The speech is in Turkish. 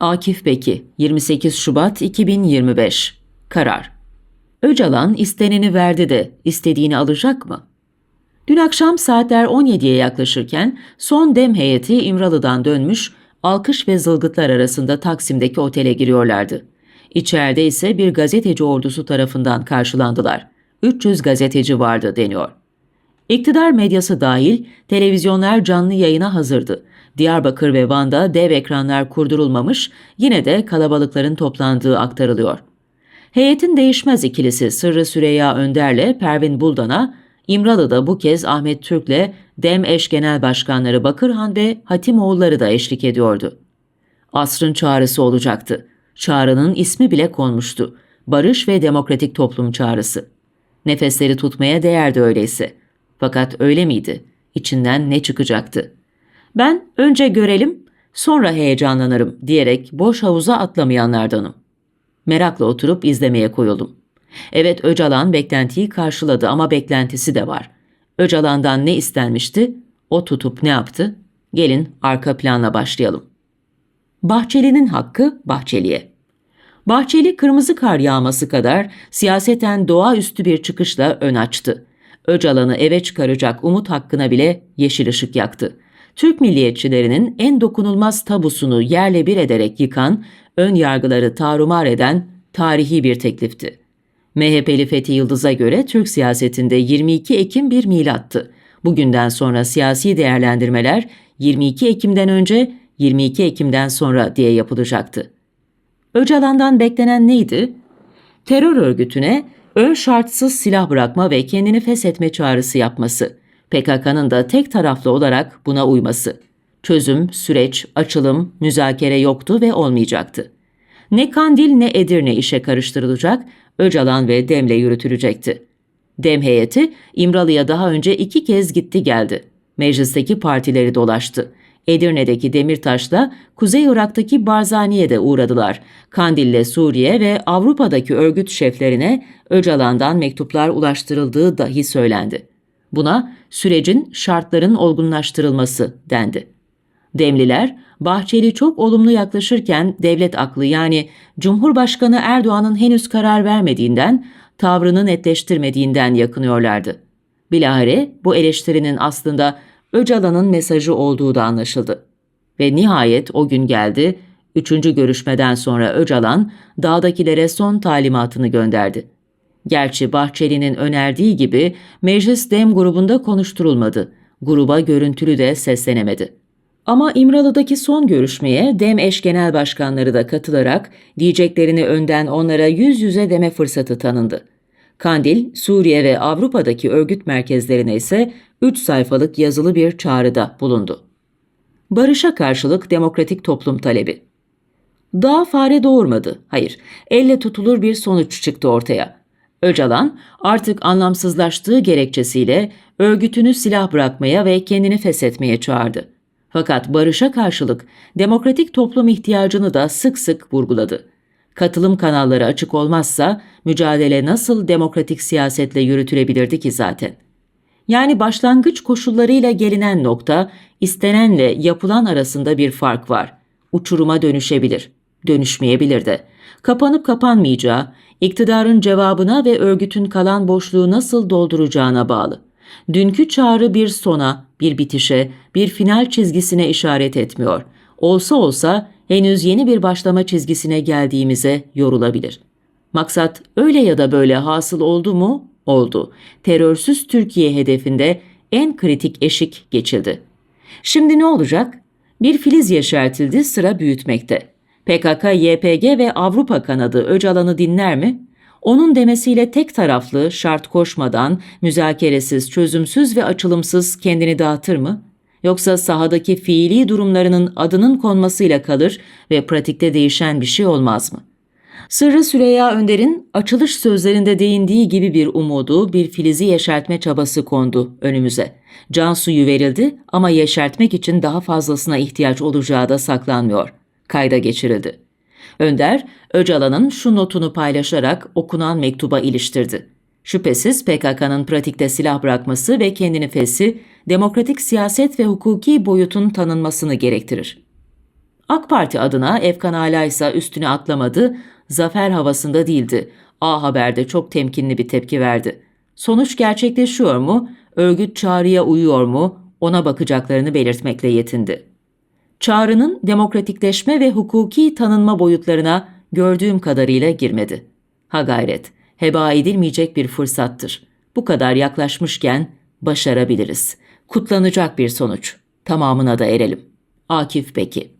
Akif Beki 28 Şubat 2025 Karar Öcalan isteneni verdi de istediğini alacak mı? Dün akşam saatler 17'ye yaklaşırken son dem heyeti İmralı'dan dönmüş, alkış ve zılgıtlar arasında Taksim'deki otele giriyorlardı. İçeride ise bir gazeteci ordusu tarafından karşılandılar. 300 gazeteci vardı deniyor. İktidar medyası dahil televizyonlar canlı yayına hazırdı. Diyarbakır ve Van'da dev ekranlar kurdurulmamış, yine de kalabalıkların toplandığı aktarılıyor. Heyetin değişmez ikilisi Sırrı Süreyya Önder'le Pervin Buldan'a, İmralı'da bu kez Ahmet Türk'le DEM eş genel başkanları Bakırhan ve Hatimoğulları da eşlik ediyordu. Asrın çağrısı olacaktı. Çağrının ismi bile konmuştu. Barış ve Demokratik Toplum Çağrısı. Nefesleri tutmaya değerdi öyleyse. Fakat öyle miydi? İçinden ne çıkacaktı? Ben önce görelim, sonra heyecanlanırım diyerek boş havuza atlamayanlardanım. Merakla oturup izlemeye koyuldum. Evet Öcalan beklentiyi karşıladı ama beklentisi de var. Öcalan'dan ne istenmişti? O tutup ne yaptı? Gelin arka planla başlayalım. Bahçeli'nin hakkı Bahçeli'ye. Bahçeli kırmızı kar yağması kadar siyaseten doğaüstü bir çıkışla ön açtı. Öcalan'ı eve çıkaracak umut hakkına bile yeşil ışık yaktı. Türk milliyetçilerinin en dokunulmaz tabusunu yerle bir ederek yıkan, ön yargıları tarumar eden tarihi bir teklifti. MHP'li Fethi Yıldız'a göre Türk siyasetinde 22 Ekim bir milattı. Bugünden sonra siyasi değerlendirmeler 22 Ekim'den önce, 22 Ekim'den sonra diye yapılacaktı. Öcalan'dan beklenen neydi? Terör örgütüne ön şartsız silah bırakma ve kendini feshetme çağrısı yapması. PKK'nın da tek taraflı olarak buna uyması. Çözüm, süreç, açılım, müzakere yoktu ve olmayacaktı. Ne Kandil ne Edirne işe karıştırılacak, Öcalan ve Dem'le yürütülecekti. Dem heyeti İmralı'ya daha önce iki kez gitti geldi. Meclisteki partileri dolaştı. Edirne'deki Demirtaş'la Kuzey Irak'taki Barzani'ye de uğradılar. Kandil'le Suriye ve Avrupa'daki örgüt şeflerine Öcalan'dan mektuplar ulaştırıldığı dahi söylendi. Buna sürecin şartların olgunlaştırılması dendi. Demliler, Bahçeli çok olumlu yaklaşırken devlet aklı yani Cumhurbaşkanı Erdoğan'ın henüz karar vermediğinden, tavrını netleştirmediğinden yakınıyorlardı. Bilahare bu eleştirinin aslında Öcalan'ın mesajı olduğu da anlaşıldı. Ve nihayet o gün geldi, üçüncü görüşmeden sonra Öcalan dağdakilere son talimatını gönderdi. Gerçi Bahçeli'nin önerdiği gibi meclis dem grubunda konuşturulmadı. Gruba görüntülü de seslenemedi. Ama İmralı'daki son görüşmeye DEM eş genel başkanları da katılarak diyeceklerini önden onlara yüz yüze deme fırsatı tanındı. Kandil, Suriye ve Avrupa'daki örgüt merkezlerine ise 3 sayfalık yazılı bir çağrıda bulundu. Barışa karşılık demokratik toplum talebi. Daha fare doğurmadı. Hayır, elle tutulur bir sonuç çıktı ortaya. Öcalan artık anlamsızlaştığı gerekçesiyle örgütünü silah bırakmaya ve kendini feshetmeye çağırdı. Fakat barışa karşılık demokratik toplum ihtiyacını da sık sık vurguladı. Katılım kanalları açık olmazsa mücadele nasıl demokratik siyasetle yürütülebilirdi ki zaten? Yani başlangıç koşullarıyla gelinen nokta istenenle yapılan arasında bir fark var. Uçuruma dönüşebilir, dönüşmeyebilir de. Kapanıp kapanmayacağı, iktidarın cevabına ve örgütün kalan boşluğu nasıl dolduracağına bağlı. Dünkü çağrı bir sona, bir bitişe, bir final çizgisine işaret etmiyor. Olsa olsa henüz yeni bir başlama çizgisine geldiğimize yorulabilir. Maksat öyle ya da böyle hasıl oldu mu? Oldu. Terörsüz Türkiye hedefinde en kritik eşik geçildi. Şimdi ne olacak? Bir filiz yeşertildi, sıra büyütmekte. PKK, YPG ve Avrupa kanadı Öcalan'ı dinler mi? Onun demesiyle tek taraflı, şart koşmadan, müzakeresiz, çözümsüz ve açılımsız kendini dağıtır mı? Yoksa sahadaki fiili durumlarının adının konmasıyla kalır ve pratikte değişen bir şey olmaz mı? Sırrı Süreyya Önder'in açılış sözlerinde değindiği gibi bir umudu, bir filizi yeşertme çabası kondu önümüze. Can suyu verildi ama yeşertmek için daha fazlasına ihtiyaç olacağı da saklanmıyor. Kayda geçirildi. Önder, Öcalan'ın şu notunu paylaşarak okunan mektuba iliştirdi. Şüphesiz PKK'nın pratikte silah bırakması ve kendini fesi, demokratik siyaset ve hukuki boyutun tanınmasını gerektirir. AK Parti adına Efkan Ala ise üstüne atlamadı, zafer havasında değildi. A Haber'de çok temkinli bir tepki verdi. Sonuç gerçekleşiyor mu? Örgüt çağrıya uyuyor mu? Ona bakacaklarını belirtmekle yetindi. Çağrının demokratikleşme ve hukuki tanınma boyutlarına gördüğüm kadarıyla girmedi. Ha gayret, heba edilmeyecek bir fırsattır. Bu kadar yaklaşmışken başarabiliriz. Kutlanacak bir sonuç. Tamamına da erelim. Akif Beki